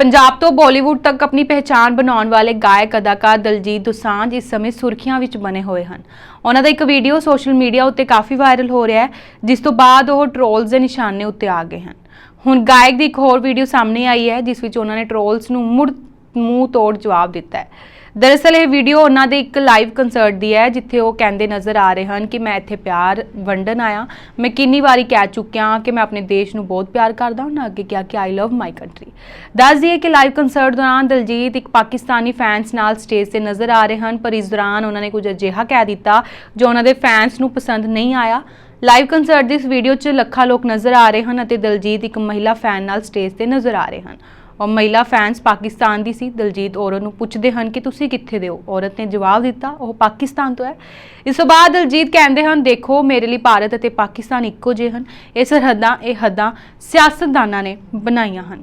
ਪੰਜਾਬ ਤੋਂ ਬਾਲੀਵੁੱਡ ਤੱਕ ਆਪਣੀ ਪਹਿਚਾਣ ਬਣਾਉਣ ਵਾਲੇ ਗਾਇਕ, ਅਦਾਕਾਰ ਦਲਜੀਤ ਦੋਸਾਂਝ ਇਸ ਸਮੇਂ ਸੁਰਖੀਆਂ ਵਿੱਚ ਬਣੇ ਹੋਏ ਹਨ। ਉਹਨਾਂ ਦਾ ਇੱਕ ਵੀਡੀਓ ਸੋਸ਼ਲ ਮੀਡੀਆ ਉੱਤੇ ਕਾਫੀ ਵਾਇਰਲ ਹੋ ਰਿਹਾ ਹੈ, ਜਿਸ ਤੋਂ ਬਾਅਦ ਉਹ ਟ੍ਰੋਲਸ ਦੇ ਨਿਸ਼ਾਨੇ ਉੱਤੇ ਆ ਗਏ ਹਨ। ਹੁਣ ਗਾਇਕ ਦੀ ਇੱਕ ਹੋਰ ਵੀਡੀਓ ਸਾਹਮਣੇ ਆਈ ਹੈ, ਜਿਸ ਵਿੱਚ ਉਹਨਾਂ ਨੇ ਟ੍ਰੋਲਸ ਨੂੰ ਮੁੜ ਮੂੰਹ ਤੋੜ ਜਵਾਬ ਦਿੱਤਾ ਹੈ। ਦਰਅਸਲ ਇਹ ਵੀਡੀਓ ਉਹਨਾਂ ਦੇ ਇੱਕ ਲਾਈਵ ਕੰਸਰਟ ਦੀ ਹੈ, ਜਿੱਥੇ ਉਹ ਕਹਿੰਦੇ ਨਜ਼ਰ ਆ ਰਹੇ ਹਨ ਕਿ ਮੈਂ ਇੱਥੇ ਪਿਆਰ ਵੰਡਣ ਆਇਆ। ਮੈਂ ਕਿੰਨੀ ਵਾਰੀ ਕਹਿ ਚੁੱਕਿਆ ਕਿ ਮੈਂ ਆਪਣੇ ਦੇਸ਼ ਨੂੰ ਬਹੁਤ ਪਿਆਰ ਕਰਦਾ ਉਹਨਾਂ ਅੱਗੇ ਕਿਹਾ ਕਿ ਆਈ ਲਵ ਮਾਈ ਕੰਟਰੀ ਦੱਸ ਦਈਏ ਕਿ ਲਾਈਵ ਕੰਸਰਟ ਦੌਰਾਨ ਦਲਜੀਤ ਇੱਕ ਪਾਕਿਸਤਾਨੀ ਫੈਨਸ ਨਾਲ ਸਟੇਜ ਤੇ ਨਜ਼ਰ ਆ ਰਹੇ ਹਨ, ਪਰ ਇਸ ਦੌਰਾਨ ਉਹਨਾਂ ਨੇ ਕੁਝ ਅਜਿਹਾ ਕਹਿ ਦਿੱਤਾ ਜੋ ਉਹਨਾਂ ਦੇ ਫੈਨਸ ਨੂੰ ਪਸੰਦ ਨਹੀਂ ਆਇਆ। ਲਾਈਵ ਕੰਸਰਟ ਦੀ ਇਸ ਵੀਡੀਓ 'ਚ ਲੱਖਾਂ ਲੋਕ ਨਜ਼ਰ ਆ ਰਹੇ ਹਨ ਅਤੇ ਦਲਜੀਤ ਇੱਕ ਮਹਿਲਾ ਫੈਨ ਨਾਲ ਸਟੇਜ ਤੇ ਨਜ਼ਰ ਆ ਰਹੇ ਹਨ। ਉਹ ਮਹਿਲਾ ਫੈਨਸ ਪਾਕਿਸਤਾਨ ਦੀ ਸੀ, ਦਲਜੀਤ ਔਰਤ ਨੂੰ ਪੁੱਛਦੇ ਹਨ ਕਿ ਤੁਸੀਂ ਕਿੱਥੇ ਦੇ ਹੋ? ਔਰਤ ਨੇ ਜਵਾਬ ਦਿੱਤਾ, ਉਹ ਪਾਕਿਸਤਾਨ ਤੋਂ ਹੈ। ਇਸ ਤੋਂ ਬਾਅਦ ਦਲਜੀਤ ਕਹਿੰਦੇ ਹਨ, ਦੇਖੋ, ਮੇਰੇ ਲਈ ਭਾਰਤ ਅਤੇ ਪਾਕਿਸਤਾਨ ਇੱਕੋ ਜਿਹੇ ਹਨ। ਇਹ ਸਰਹੱਦਾਂ, ਇਹ ਹੱਦਾਂ ਸਿਆਸਤਦਾਨਾਂ ਨੇ ਬਣਾਈਆਂ ਹਨ।